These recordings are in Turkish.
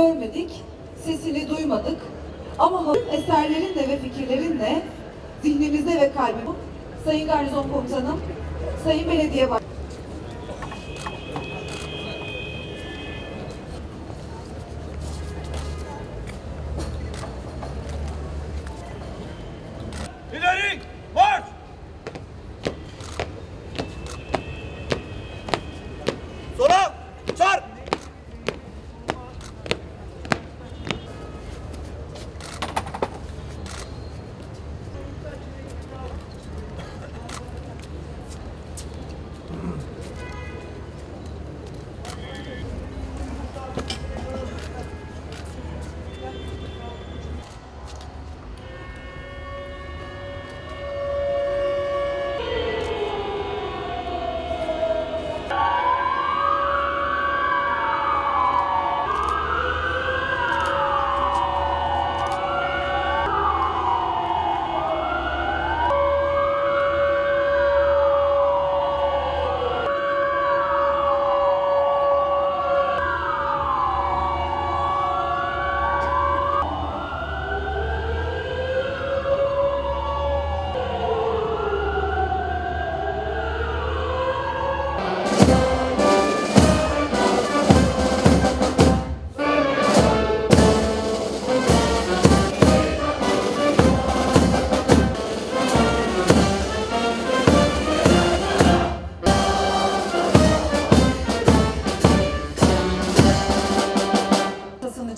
görmedik, sesini duymadık. Ama halk eserlerinle ve fikirlerinle zihnimizde ve kalbimizde Sayın Garnizon Komutanım, Sayın Belediye Başkanım,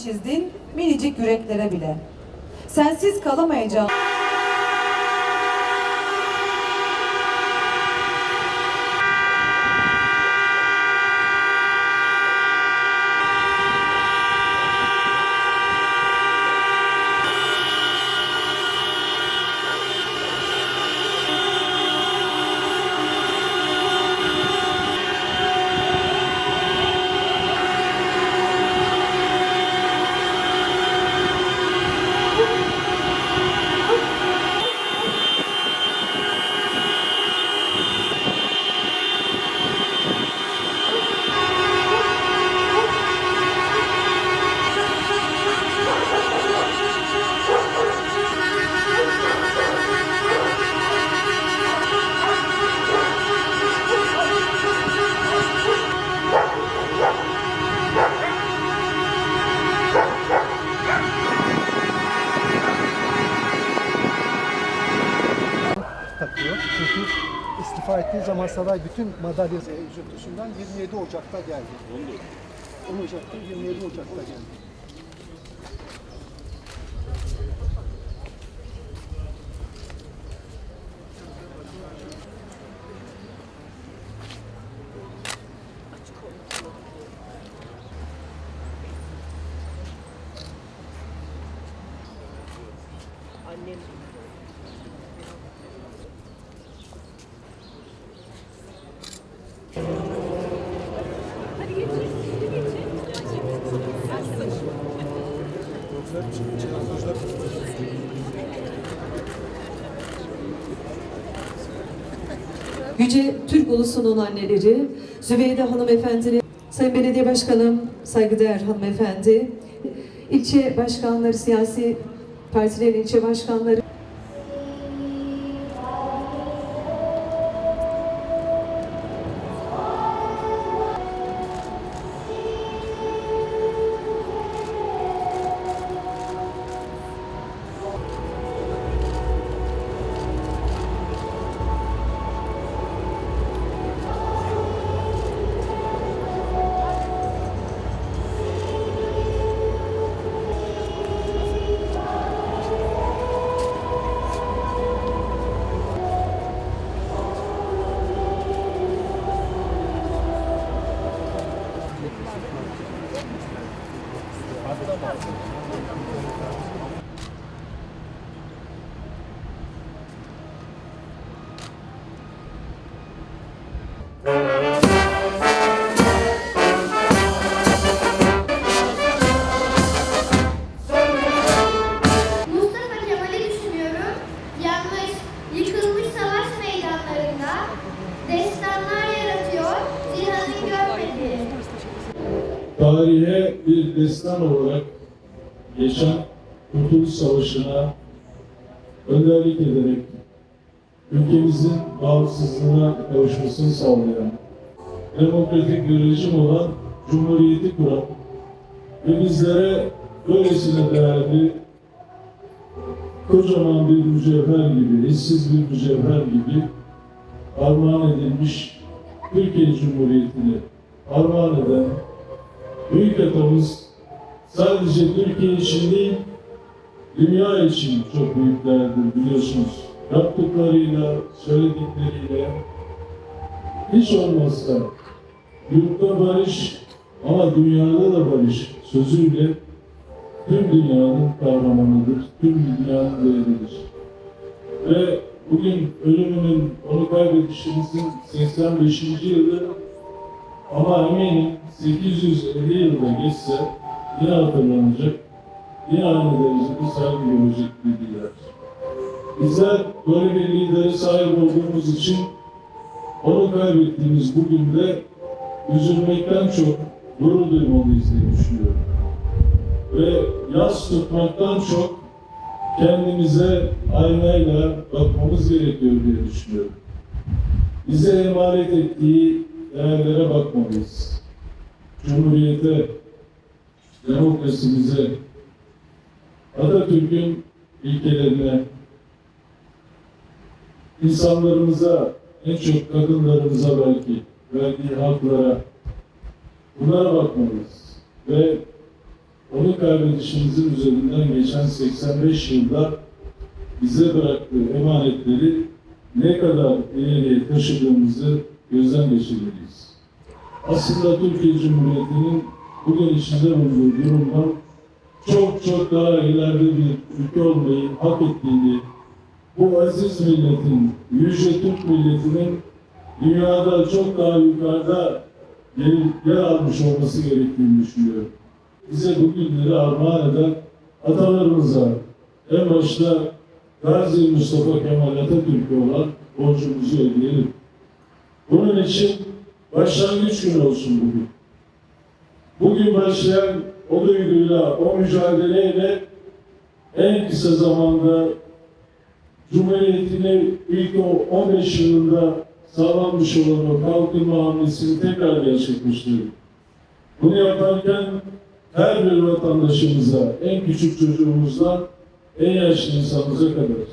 çizdin minicik yüreklere bile. Sensiz kalamayacağım. Takıyor. Çünkü istifa ettiği zaman saray bütün madalya üzüntüsünden 27 Ocak'ta geldi. 10 Ocak'ta 27 Ocak'ta geldi. Yüce Türk Ulusu'nun anneleri, Zübeyde Hanımefendi, Sayın Belediye Başkanım, saygıdeğer hanımefendi, ilçe başkanları, siyasi partilerin ilçe başkanları, tarihe bir destan olarak geçen Kurtuluş Savaşı'na önderlik ederek ülkemizin bağımsızlığına kavuşmasını sağlayan, demokratik bir rejim olan Cumhuriyeti kuran ve bizlere böylesine değerli kocaman bir mücevher gibi, eşsiz bir mücevher gibi armağan edilmiş Türkiye Cumhuriyeti'ni armağan eden büyük atamız sadece Türkiye için değil, dünya için çok büyük değerdir biliyorsunuz. Yaptıklarıyla, söyledikleriyle hiç olmazsa yurtta barış ama dünyada da barış sözüyle tüm dünyanın kahramanıdır, tüm dünyanın değeridir. Ve bugün ölümünün, onu kaybedişimizin 85. yılı ama eminim 850 yılda geçse yine hatırlanacak, yine aynı derecede saygı görecek bilgiler. Bizler böyle bir lidere sahip olduğumuz için onu kaybettiğimiz bugün de üzülmekten çok gurur duymalıyız diye düşünüyorum. Ve yas tutmaktan çok kendimize aynayla bakmamız gerekiyor diye düşünüyorum. Bize emanet ettiği değerlere bakmalıyız. Cumhuriyete, demokrasimize, Atatürk'ün ilkelerine, insanlarımıza, en çok kadınlarımıza belki verdiği haklara, bunlara bakmalıyız. Ve onu kaybedişimizin üzerinden geçen 85 yılda bize bıraktığı emanetleri ne kadar ileriye taşıdığımızı gözden geçirmeliyiz. Aslında Türkiye Cumhuriyeti'nin bugün içinde bulunduğu durumdan çok çok daha ileride bir ülke olmayı hak ettiğini, bu aziz milletin, yüce Türk milletinin dünyada çok daha yukarıda yer, almış olması gerektiğini düşünüyorum bize bu günleri armağan eden atalarımıza, en başta Gazi Mustafa Kemal Atatürk'e olan borcumuzu ödeyelim. Bunun için başlangıç günü olsun bugün. Bugün başlayan o duyguyla, o mücadeleyle en kısa zamanda Cumhuriyetini ilk o 15 yılında sağlanmış olan o kalkınma hamlesini tekrar gerçekleştirdik. Bunu yaparken her bir vatandaşımıza, en küçük çocuğumuzdan en yaşlı insanımıza kadar,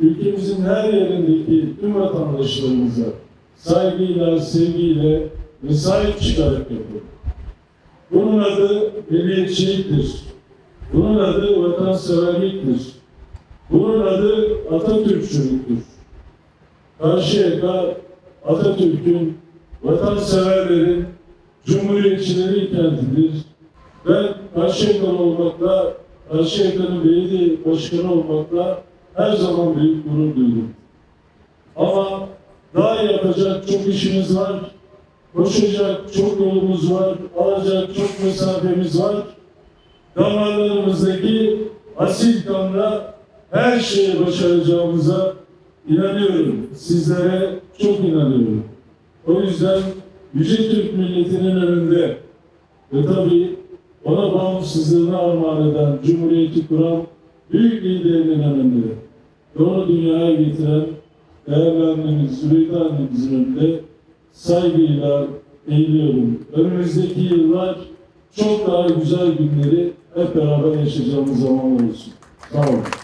ülkemizin her yerindeki tüm vatandaşlarımıza saygıyla, sevgiyle ve sahip çıkarak yapalım. Bunun adı milliyetçiliktir. Bunun adı vatanseverliktir. Bunun adı Atatürkçülüktür. Karşıyaka Atatürk'ün, vatanseverlerin, cumhuriyetçilerin kentidir. Ben Karşıyakalı olmakla, Karşıyaka'nın belediye başkanı olmakla her zaman büyük gurur duydum. Ama daha yapacak çok işimiz var. Koşacak çok yolumuz var. Alacak çok mesafemiz var. Damarlarımızdaki asil kanla her şeyi başaracağımıza inanıyorum. Sizlere çok inanıyorum. O yüzden Yüce Türk milletinin önünde ve tabii ona bağımsızlığını armağan eden, Cumhuriyeti kuran büyük liderinin önünde ve onu dünyaya getiren değerli annemiz Züleyha annemizin önünde saygıyla eğiliyorum. Önümüzdeki yıllar çok daha güzel günleri hep beraber yaşayacağımız zamanlar olsun. Sağ olun.